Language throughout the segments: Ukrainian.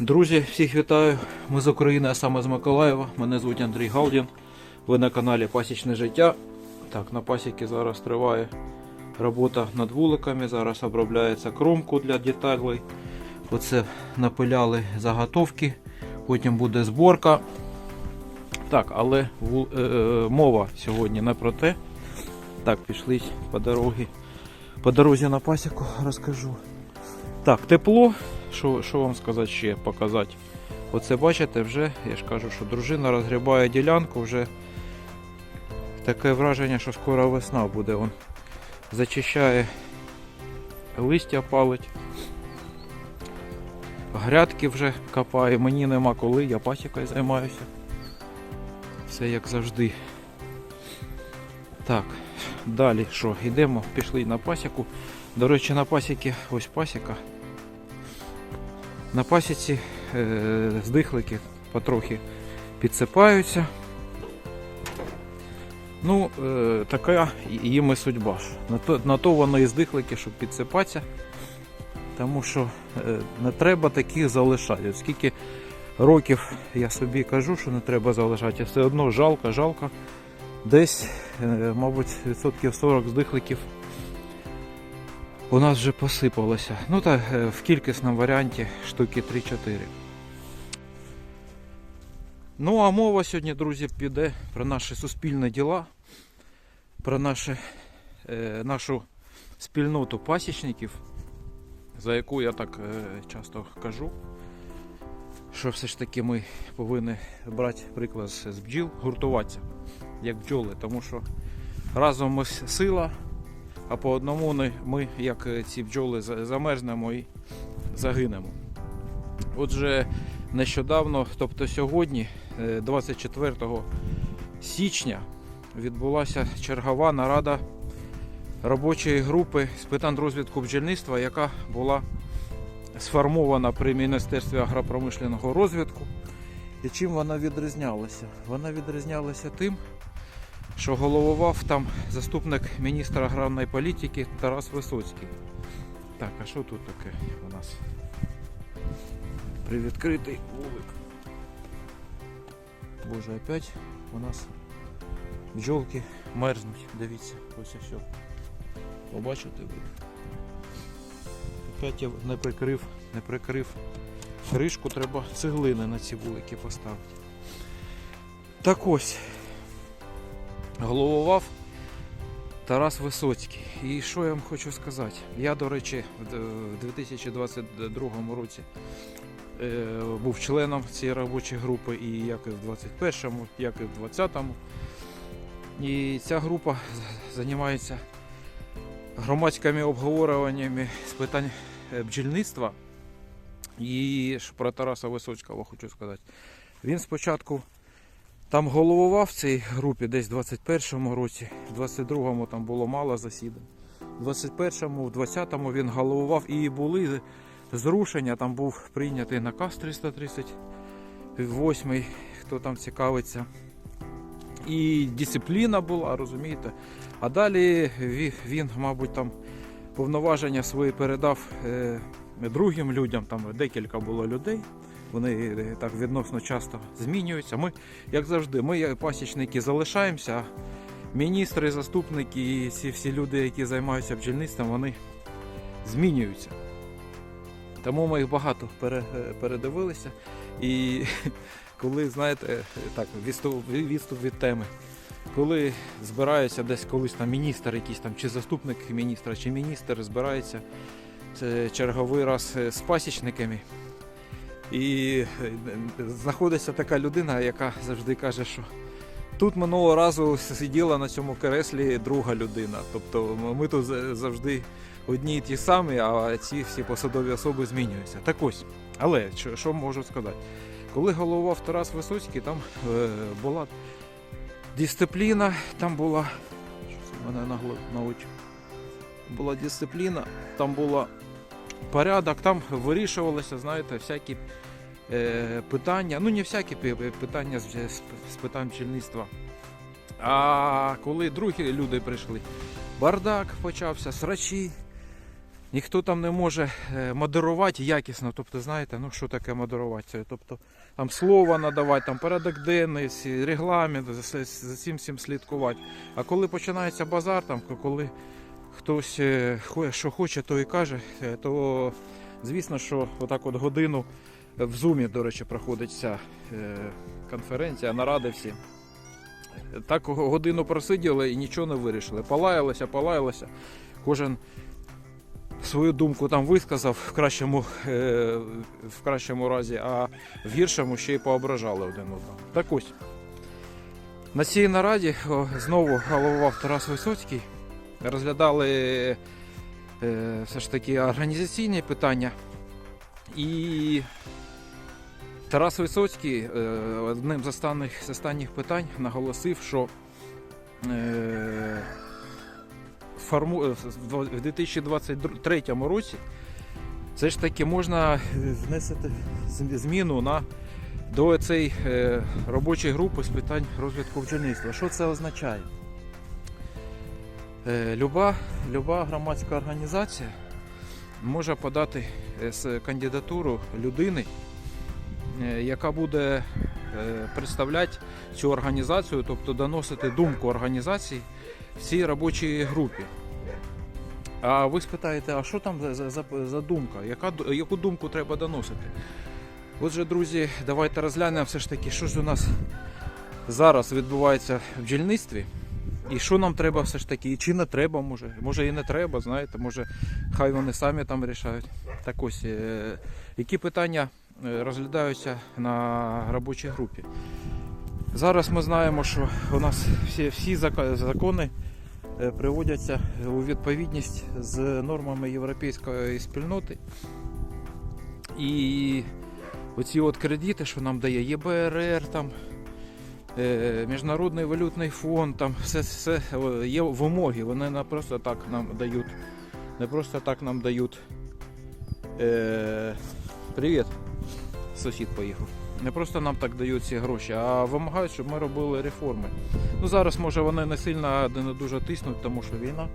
Друзі, всіх вітаю. Ми з України, а саме з Миколаєва. Мене звуть Андрій Галдін. Ви на каналі Пасічне життя. Так, на пасіки зараз триває робота над вуликами. Зараз обробляється кромку для дітей. Оце напиляли заготовки. Потім буде зборка. Так, але вул- е, е, мова сьогодні не про те. Так, пішли по дорозі. По дорозі на пасіку розкажу. Так, тепло. Що, що вам сказати ще показати? Оце бачите, вже, я ж кажу, що дружина розгрібає ділянку, вже таке враження, що скоро весна буде. Он зачищає листя палить. Грядки вже копає, мені нема коли, я пасікою займаюся. Все як завжди. Так, далі що, йдемо, пішли на пасіку. До речі, на пасіки, ось пасіка. На пасіці е, здихлики потрохи підсипаються. Ну, е, така їм і судьба. На то, вони і здихлики, щоб підсипатися. Тому що е, не треба таких залишати. От Скільки років я собі кажу, що не треба залишати, все одно жалко, жалко. Десь, мабуть, відсотків 40 здихликів у нас вже посипалося. Ну так, е, в кількісному варіанті штуки 3-4. Ну, а мова сьогодні, друзі, піде про наші суспільні діла, про наші, е, нашу спільноту пасічників, за яку я так е, часто кажу, що все ж таки ми повинні брати приклад з бджіл, гуртуватися, як бджоли, тому що разом ми сила, а по одному ми, як е, ці бджоли, замерзнемо і загинемо. Отже, нещодавно, тобто сьогодні, е, 24 січня, відбулася чергова нарада робочої групи з питань розвитку бджільництва, яка була сформована при Міністерстві агропромишленого розвитку. І чим вона відрізнялася? Вона відрізнялася тим, що головував там заступник міністра аграрної політики Тарас Висоцький. Так, а що тут таке у нас? Привідкритий вулик. Боже, опять у нас бджолки мерзнуть. Дивіться, ось що. Побачите ви. Опять я не прикрив, не прикрив кришку, треба цеглини на ці вулики поставити. Так ось, головував Тарас Висоцький. І що я вам хочу сказати? Я, до речі, в 2022 році е, був членом цієї робочої групи, і як і в 21-му, як і в 20-му. І ця група займається громадськими обговорюваннями з питань е, бджільництва. І про Тараса Висоцького хочу сказати. Він спочатку там головував в цій групі десь в 21-му році, в 22-му там було мало засідань. В 21-му, в 20-му він головував і були зрушення. Там був прийнятий наказ 338, хто там цікавиться. І дисципліна була, розумієте. А далі він, мабуть, там повноваження свої передав е, другим людям, там декілька було людей. Вони е, так відносно часто змінюються. Ми, як завжди, ми пасічники залишаємося, міністри, заступники і ці всі люди, які займаються бджільництвом, вони змінюються. Тому ми їх багато е, передивилися. І коли, знаєте, так, відступ, від теми, коли збирається десь колись там міністр, якийсь там, чи заступник міністра, чи міністр збирається черговий раз е, з пасічниками. І е, знаходиться така людина, яка завжди каже, що тут минулого разу сиділа на цьому креслі друга людина. Тобто ми тут завжди одні і ті самі, а ці всі посадові особи змінюються. Так ось, але що, що можу сказати? Коли головував Тарас Висоцький, там е, була дисципліна, там була. Що це в мене на очі? Була дисципліна, там була порядок, там вирішувалися, знаєте, всякі е, питання. Ну, не всякі пи- пи- питання з, питань бджільництва. А коли другі люди прийшли, бардак почався, срачі, ніхто там не може е, модерувати якісно. Тобто, знаєте, ну що таке модерувати? Тобто там слово надавати, там порядок денний, регламент, за цим всім слідкувати. А коли починається базар, там, коли хтось е, що хоче, то і каже, е, то звісно, що отак от годину в зумі, до речі, проходить ця е, конференція, наради всі. Так годину просиділи і нічого не вирішили. Палаялися, палаялися. Кожен свою думку там висказав в кращому, в кращому разі, а в гіршому ще й поображали один одного. Так ось. На цій нараді знову головував Тарас Висоцький. Розглядали е, все ж таки організаційні питання. І Тарас Висоцький е, одним з останніх, з останніх питань наголосив, що е, форму, е, в 2023 році все ж таки можна внести зміну на до цієї е, робочої групи з питань розвитку бджільництва. Що це означає? Е, Люба, люба громадська організація може подати е, кандидатуру людини, е, яка буде представляти цю організацію, тобто доносити думку організації в цій робочій групі. А ви спитаєте, а що там за, за, за думка? Яка, яку думку треба доносити? Отже, друзі, давайте розглянемо все ж таки, що ж у нас зараз відбувається в бджільництві. І що нам треба все ж таки, і чи не треба, може, може і не треба, знаєте, може хай вони самі там рішають. Так ось, е, які питання е, розглядаються на робочій групі. Зараз ми знаємо, що у нас всі, всі закони е, приводяться у відповідність з нормами європейської спільноти. І оці от кредити, що нам дає ЄБРР, там, Міжнародний валютний фонд, там все, все е, є вимоги, вони не просто так нам дають. Не просто так нам дають. Е, привіт, сусід поїхав. Не просто нам так дають ці гроші, а вимагають, щоб ми робили реформи. Ну зараз може вони не сильно не дуже тиснуть, тому що війна.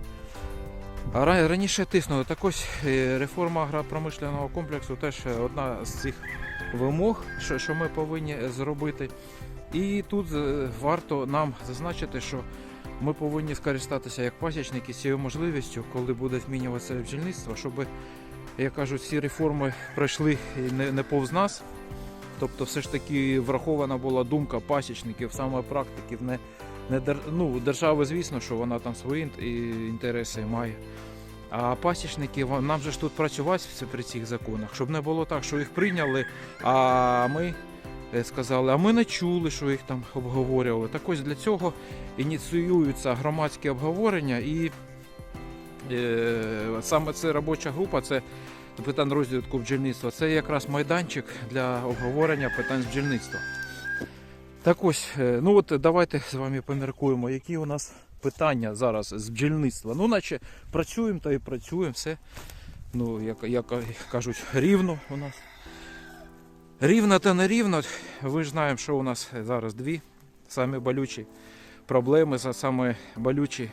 А раніше тиснули. Так ось е, реформа агропромишленого комплексу теж е, одна з цих вимог, що ми повинні зробити. І тут е, варто нам зазначити, що ми повинні скористатися як пасічники цією можливістю, коли буде змінюватися бджільництво, щоб, як кажуть, ці реформи пройшли не, не повз нас. Тобто, все ж таки врахована була думка пасічників, саме практиків, не, не ну, держава, звісно, що вона там свої інтереси має. А пасічники, нам же ж тут працювати при цих законах, щоб не було так, що їх прийняли, а ми сказали, а ми не чули, що їх там обговорювали. Так ось для цього ініціюються громадські обговорення і е, саме це робоча група, це питань розвитку бджільництва. Це якраз майданчик для обговорення питань бджільництва. Так ось, е, ну от давайте з вами поміркуємо, які у нас питання зараз з бджільництва. Ну, наче працюємо та і працюємо, все. Ну, як, як кажуть, рівно у нас. Рівно та не рівно. Ви ж знаємо, що у нас зараз дві самі болючі проблеми, саме болючі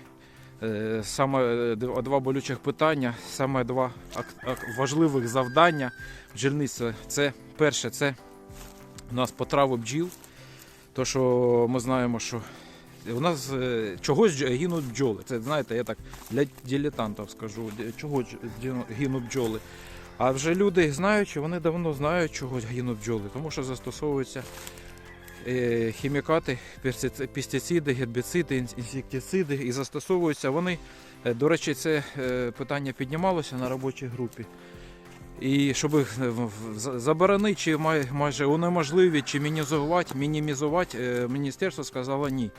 Е, Саме е, два болючих питання, саме два важливих завдання бджільництва. Це перше, це у нас потрави бджіл. То, що ми знаємо, що у нас е, чогось гинуть бджоли. Це знаєте, я так для дилетантів скажу, чого гинуть бджоли. А вже люди знаючи, вони давно знають, чого гинуть бджоли, тому що застосовуються е, хімікати, пестициди, гербіциди, інсектициди і застосовуються вони. е, До речі, це е, питання піднімалося на робочій групі. І щоб заборонити, чи майже унеможливити, чи мінімізувати, мінімізувати, міністерство сказало ні.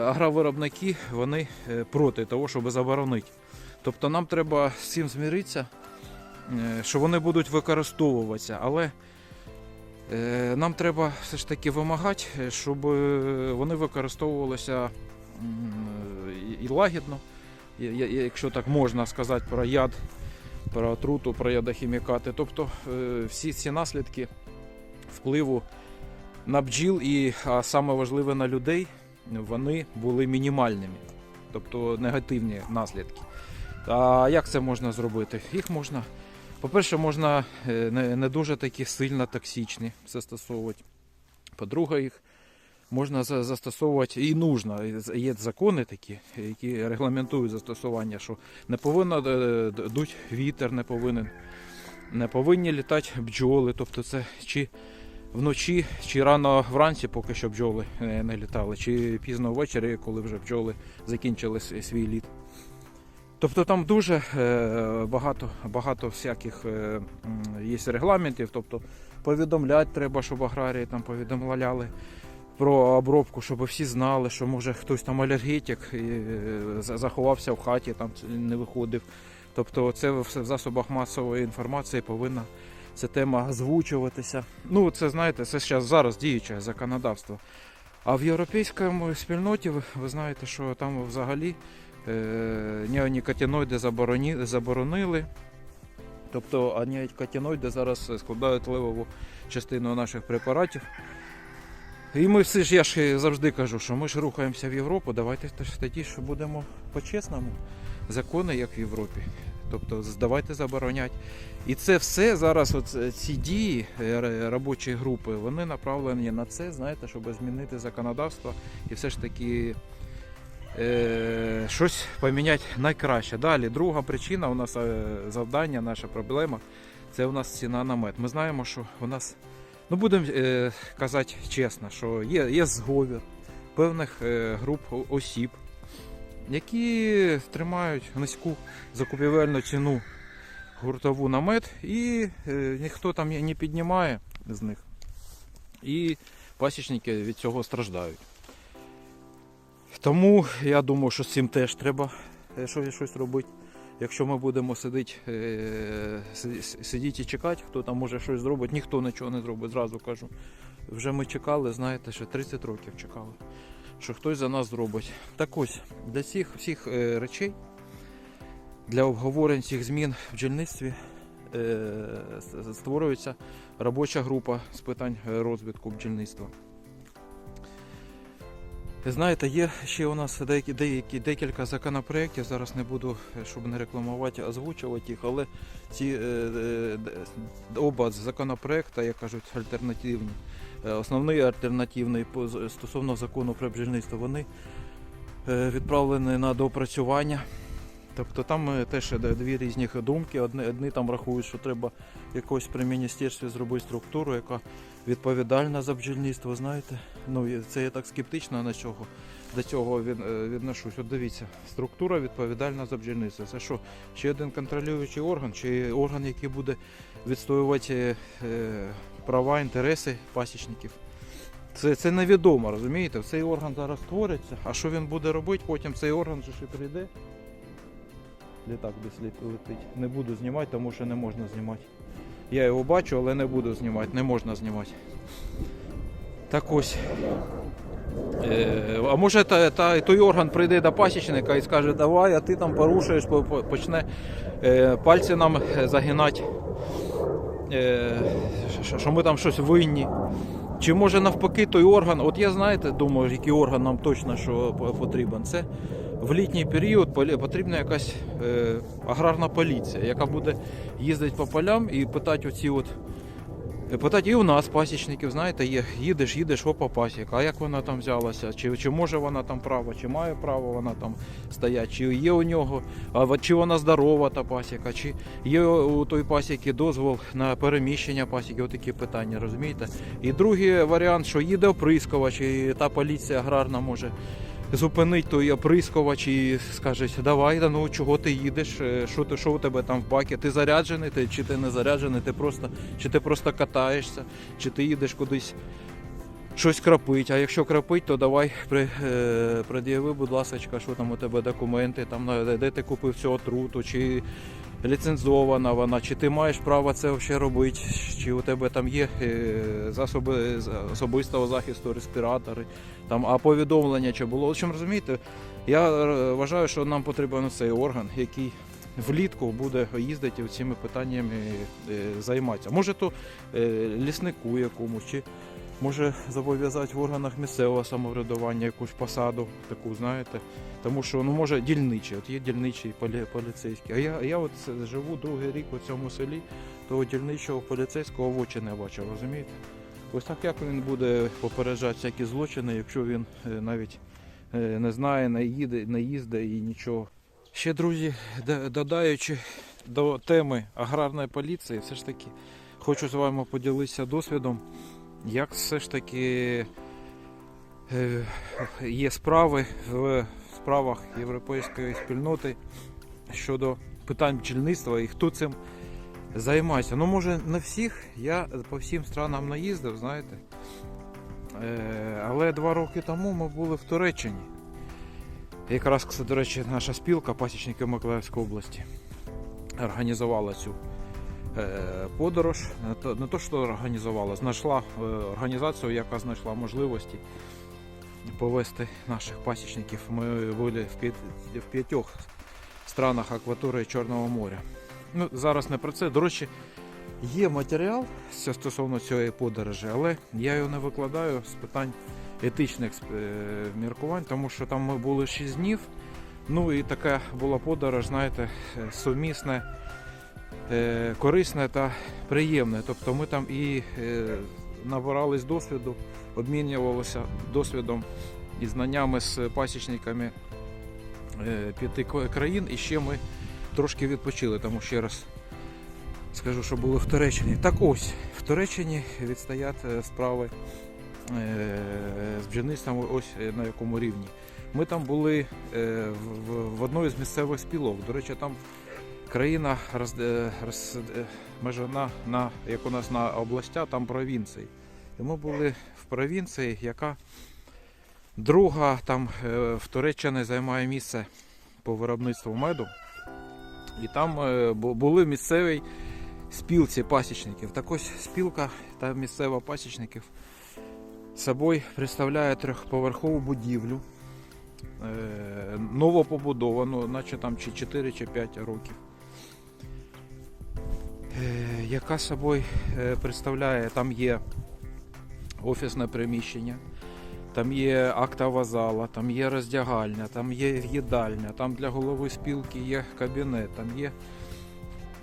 Агровиробники вони проти того, щоб заборонити. Тобто нам треба з цим зміритися, що вони будуть використовуватися, але Е, Нам треба все ж таки вимагати, е, щоб е, вони використовувалися і- лагідно, якщо так можна сказати про яд, про отруту, про ядохімікати. Тобто е, всі ці наслідки впливу на бджіл і а саме важливе на людей, вони були мінімальними, тобто негативні наслідки. А як це можна зробити? Їх можна, по-перше, можна е, не, дуже такі сильно токсичні застосовувати. По-друге, їх можна застосовувати і нужно. Є закони такі, які регламентують застосування, що не повинно е, дуть вітер, не повинен, не повинні літати бджоли. Тобто це чи вночі, чи рано вранці, поки що бджоли е, не літали, чи пізно ввечері, коли вже бджоли закінчили свій літ. Тобто там дуже е, багато, багато всяких е, є регламентів. Тобто повідомляти треба, щоб аграрії там повідомляли про обробку, щоб всі знали, що може хтось там алергетик і, е, заховався в хаті, там не виходив. Тобто це в засобах масової інформації повинна ця тема озвучуватися. Ну, це знаєте, це зараз зараз діюче законодавство. А в європейському спільноті ви, знаєте, що там взагалі неонікотиноїди забороні, заборонили. Тобто а неонікотиноїди зараз складають левову частину наших препаратів. І ми всі ж, я ж завжди кажу, що ми ж рухаємося в Європу, давайте теж тоді що будемо по-чесному. Закони, як в Європі. Тобто давайте забороняти. І це все зараз, от е, ці дії е, робочої групи, вони направлені на це, знаєте, щоб змінити законодавство і все ж таки е, щось поміняти найкраще. Далі, друга причина у нас е, завдання, наша проблема це у нас ціна на мед. Ми знаємо, що у нас, ну будемо е, казати чесно, що є, є зговір певних е, груп осіб, які тримають низьку закупівельну ціну гуртову на мед, і е, ніхто там не піднімає з них. І пасічники від цього страждають. Тому я думаю, що з цим теж треба е, щось робити. Якщо ми будемо сидіти, е, си- си- сидіти і чекати, хто там може щось зробить, ніхто нічого не зробить, зразу кажу. Вже ми чекали, знаєте, що 30 років чекали, що хтось за нас зробить. Так ось, для цих всіх е, речей, для обговорень цих змін в бджільництві е, створюється робоча група з питань розвитку бджільництва. Знаєте, є ще у нас деякі, деякі декілька законопроєктів. Зараз не буду, е, щоб не рекламувати, озвучувати їх, але ці е, е, оба законопроекти, як кажуть, альтернативні. Е, Основний альтернативний стосовно закону про бджільництво, вони відправлені на доопрацювання. Тобто там е, теж дві різні думки. Одні, одні там рахують, що треба якось при міністерстві зробити структуру, яка відповідальна за бджільництво, знаєте. Ну, це я так скептично на чого, до цього від, е, відношусь. От дивіться, структура відповідальна за бджільництво. Це що, ще один контролюючий орган, чи орган, який буде відстоювати е, е, права, інтереси пасічників. Це, це невідомо, розумієте? Цей орган зараз створиться, а що він буде робити, потім цей орган же ще прийде. Літак десь летить. Не буду знімати, тому що не можна знімати. Я його бачу, але не буду знімати, не можна знімати. Так ось. Е, а може та, та, той орган прийде до пасічника і скаже, давай, а ти там порушуєш, по- по- почне е, пальці нам е, загинати, що ми там щось винні. Чи може навпаки той орган, от я знаєте, думаю, який орган нам точно що потрібен. Це в літній період потрібна якась е, аграрна поліція, яка буде їздити по полям і питати оці от. е, Питати і у нас пасічників, знаєте, є, їдеш, їдеш, опа, пасіка, а як вона там взялася? Чи, чи може вона там право, чи має право вона там стояти, чи є у нього, а чи вона здорова та пасіка, чи є у той пасіки дозвол на переміщення пасіки, отакі питання, розумієте? І другий варіант, що їде оприскувач, і та поліція аграрна може зупинить той оприскувач і скаже, давай, да ну чого ти їдеш, е, що ти що у тебе там в бакі? Ти заряджений, ти, чи ти не заряджений, ти просто, чи ти просто катаєшся, чи ти їдеш кудись щось крапить. А якщо крапить, то давай при, е, пред'яви, будь ласка, що там у тебе документи, там де ти купив цю отруту, чи ліцензована вона, чи ти маєш право це взагалі робити, чи у тебе там є е, засоби особистого захисту, респіратори, там, а повідомлення чи було. В общем, розумієте, я е, вважаю, що нам потрібен цей орган, який влітку буде їздити цими питаннями е, займатися. Може, то ліснику якомусь, чи може зобов'язати в органах місцевого самоврядування якусь посаду, таку, знаєте. Тому що ну може дільничий, от є дільничий полі, поліцейський. А я, я от живу другий рік у цьому селі, того дільничого поліцейського в очі не бачив, розумієте? Ось так як він буде попереджати всякі злочини, якщо він е, навіть е, не знає, не їде, не їздить і нічого. Ще, друзі, додаючи до теми аграрної поліції, все ж таки хочу з вами поділитися досвідом, як все ж таки е, є справи в справах європейської спільноти щодо питань бджільництва і хто цим займається. Ну, може, не всіх, я по всім странам наїздив, знаєте. Е, але два роки тому ми були в Туреччині. Якраз, кстати, до речі, наша спілка пасічників Миколаївської області організувала цю е, подорож. Не то, що організувала, знайшла е, організацію, яка знайшла можливості повести наших пасічників. Ми були в, п'ят, в п'ятьох странах акваторії Чорного моря. Ну, зараз не про це. До речі, є матеріал стосовно цієї подорожі, але я його не викладаю з питань етичних е, міркувань, тому що там ми були 6 днів. Ну і така була подорож, знаєте, е, сумісне, е, корисне та приємне. Тобто ми там і набирались досвіду, обмінювалися досвідом і знаннями з пасічниками е, п'яти країн, і ще ми трошки відпочили, тому ще раз скажу, що були в Туреччині. Так ось, в Туреччині відстоять е, справи е, з бджільництвом ось на якому рівні. Ми там були в одної з місцевих спілок. До речі, там країна роз, е, на, як у нас на областя, там провінції. І ми були в провінції, яка друга там е, в Туреччині займає місце по виробництву меду. І там е, бу- були місцеві спілці пасічників. Так ось спілка та місцева пасічників собою представляє трьохповерхову будівлю. е, Новопобудовану, наче там чи 4 чи 5 років. Е, Яка собою е, представляє, там є офісне приміщення, там є актова зала, там є роздягальня, там є їдальня, там для голови спілки є кабінет, там є.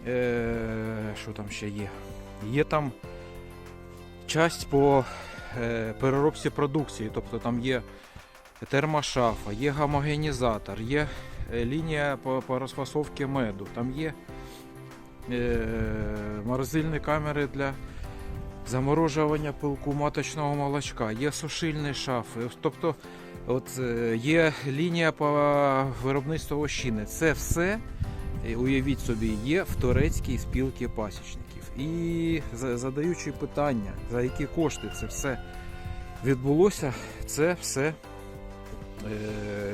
Е, що там ще є? Є там часть по переробці продукції, тобто там є термошафа, є гомогенізатор, є лінія по, розфасовці меду, там є морозильні камери для заморожування пилку маточного молочка, є сушильні шафи. Тобто от, е, є лінія по виробництву ощини. Це все, е, уявіть собі, є в турецькій спілці пасічників. І задаючи питання, за які кошти це все відбулося, це все е,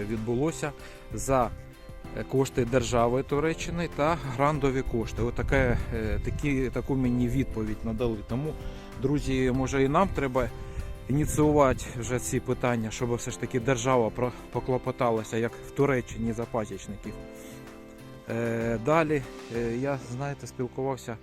відбулося за кошти держави Туреччини та грандові кошти. Отаке, е, такі, таку мені відповідь надали. Тому, друзі, може і нам треба ініціювати вже ці питання, щоб все ж таки держава поклопоталася, як в Туреччині за пасічників. Е, Далі е, я, знаєте, спілкувався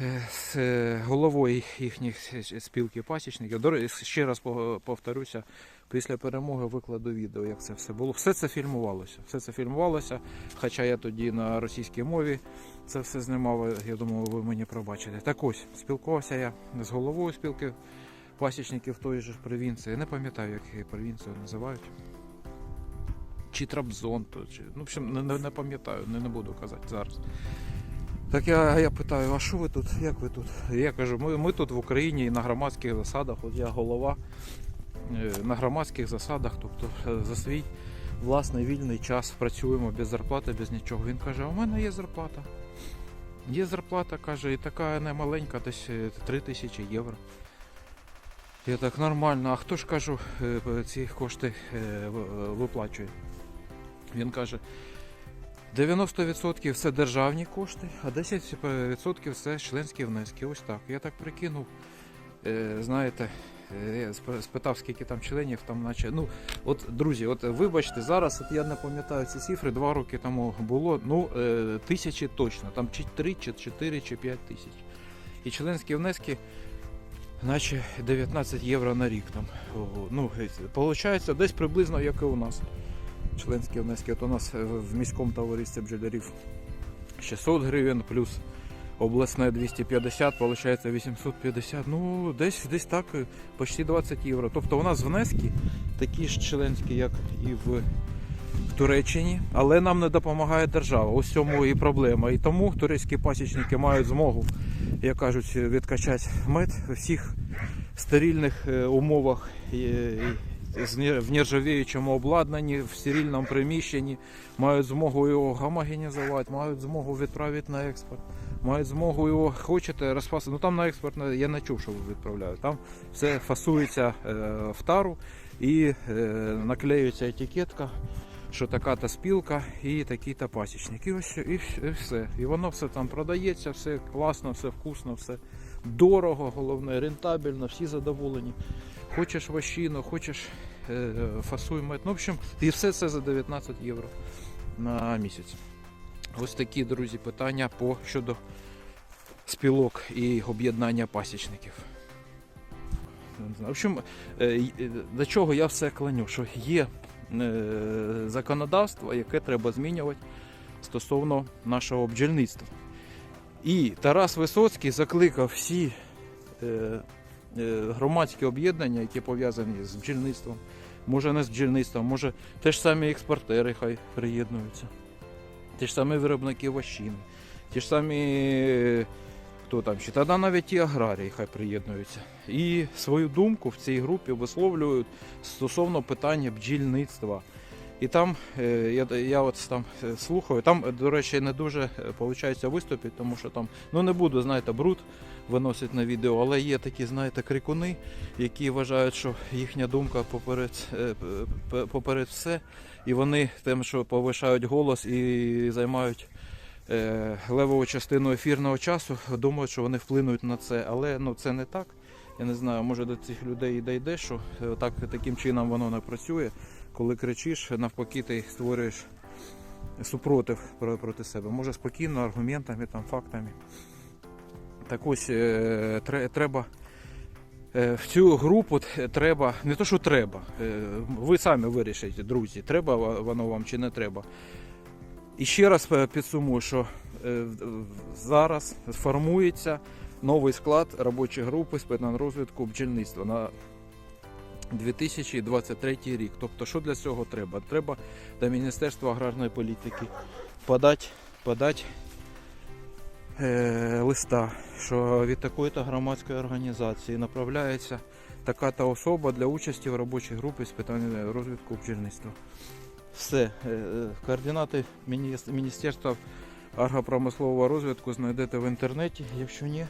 е, з е, головою їхніх спілки пасічників. Ще раз повторюся, після перемоги викладу відео, як це все було. Все це фільмувалося. Все це фільмувалося. Хоча я тоді на російській мові це все знімав. Я думаю, ви мені пробачите. Так ось, спілкувався я з головою спілки пасічників тої ж провінції. Не пам'ятаю, як її провінцію називають. Чи Трабзон, то, чи... ну, в общем, не, не, не пам'ятаю, не, не буду казати зараз. Так я, я питаю, а що ви тут? Як ви тут? Я кажу, ми, ми тут в Україні і на громадських засадах, от я голова на громадських засадах, тобто е, за свій власний вільний час працюємо без зарплати, без нічого. Він каже, у мене є зарплата. Є зарплата, каже, і така немаленька, десь е, 3 тисячі євро. Я так нормально, а хто ж кажу, е, ці кошти е, виплачує? Він каже, 90% це державні кошти, а 10% це членські внески. Ось так. Я так прикинув. Е, знаєте, е, я спитав, скільки там членів, там наче. Ну, от, друзі, от вибачте, зараз от я не пам'ятаю ці цифри, два роки тому було, ну, е, тисячі точно, там чи 3, чи 4, чи 5 тисяч. І членські внески наче 19 євро на рік там. Ну, виходить, десь приблизно як і у нас. Членські внески. От у нас е, в міському товаристві бджолярів 600 гривень, плюс обласне 250, виходить 850. Ну, десь, десь так, е, почти 20 євро. Тобто у нас внески такі ж членські, як і в, Туреччині, але нам не допомагає держава. Ось цьому і проблема. І тому турецькі пасічники мають змогу, як кажуть, відкачати мед у всіх стерильних е, умовах. не- в нержавіючому обладнанні, в стерильному приміщенні, мають змогу його гомогенізувати, мають змогу відправити на експорт, мають змогу його хочете розфасувати. Ну там на експорт я не чув, що відправляють. Там все фасується е, в тару і е, наклеюється етикетка, що така-то спілка і такий-то пасічник. І ось і, і все. І воно все там продається, все класно, все вкусно, все дорого, головне, рентабельно, всі задоволені. Хочеш вощину, хочеш е, фасуй мед. Ну, в общем, і все це за 19 євро на місяць. Ось такі, друзі, питання по щодо спілок і об'єднання пасічників. В общем, е, е, до чого я все клоню, що є е, законодавство, яке треба змінювати стосовно нашого бджільництва. І Тарас Висоцький закликав всі громадські об'єднання, які пов'язані з бджільництвом, може не з бджільництвом, може те ж самі експортери хай приєднуються, ті ж самі виробники вощини, ті ж самі, е, хто там ще, тоді навіть ті аграрії хай приєднуються. І свою думку в цій групі висловлюють стосовно питання бджільництва. І там е, я, я от там е, слухаю, там, до речі, не дуже виходить виступити, тому що там, ну не буду, знаєте, бруд виносить на відео, але є такі, знаєте, крикуни, які вважають, що їхня думка поперед, поперед все, і вони тим, що повишають голос і займають е, левову частину ефірного часу, думають, що вони вплинуть на це, але ну, це не так. Я не знаю, може до цих людей і дійде, що е, так, таким чином воно не працює. Коли кричиш, навпаки, ти створюєш супротив проти себе. Може спокійно, аргументами, там, фактами. Так ось е, треба в цю групу треба, не то, що треба, е, ви самі вирішите, друзі, треба воно вам чи не треба. І ще раз е, підсумую, що е, зараз формується новий склад робочої групи з питань розвитку бджільництва на 2023 рік. Тобто, що для цього треба? Треба до Міністерства аграрної політики подати, подати е, листа, що від такої-то громадської організації направляється така-та особа для участі в робочій групі з питань розвитку бджільництва. Все, е, е, координати Міністерства агропромислового розвитку знайдете в інтернеті. Якщо ні,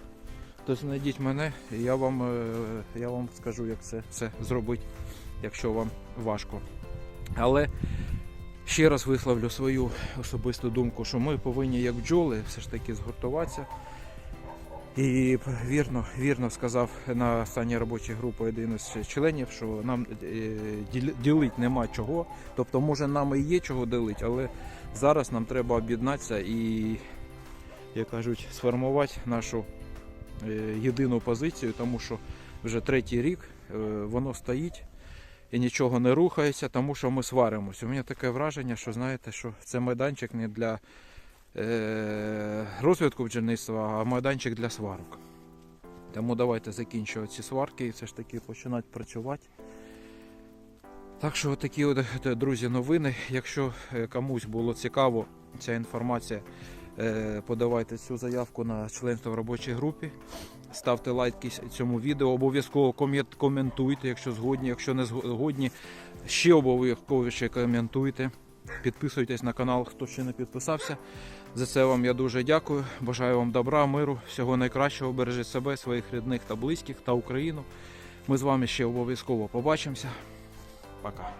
то знайдіть мене, і я вам, я вам скажу, як це все зробити, якщо вам важко. Але ще раз висловлю свою особисту думку, що ми повинні, як бджоли, все ж таки згуртуватися. І вірно, вірно сказав на останній робочій групі один із членів, що нам е, діл- ділити нема чого. Тобто, може, нам і є чого ділити, але зараз нам треба об'єднатися і, як кажуть, сформувати нашу е, єдину позицію, тому що вже третій рік е, воно стоїть і нічого не рухається, тому що ми сваримося. У мене таке враження, що знаєте, що це майданчик не для е, розвитку бджільництва, а майданчик для сварок. Тому давайте закінчувати ці сварки і все ж таки починати працювати. Так що такі от, е, друзі, новини. Якщо е, комусь було цікаво ця інформація, е, подавайте цю заявку на членство в робочій групі. Ставте лайки цьому відео, обов'язково коментуйте, якщо згодні, якщо не згодні, ще обов'язково ще коментуйте. Підписуйтесь на канал, хто ще не підписався. За це вам я дуже дякую. Бажаю вам добра, миру, всього найкращого. Бережіть себе, своїх рідних та близьких та Україну. Ми з вами ще обов'язково побачимося. Пока.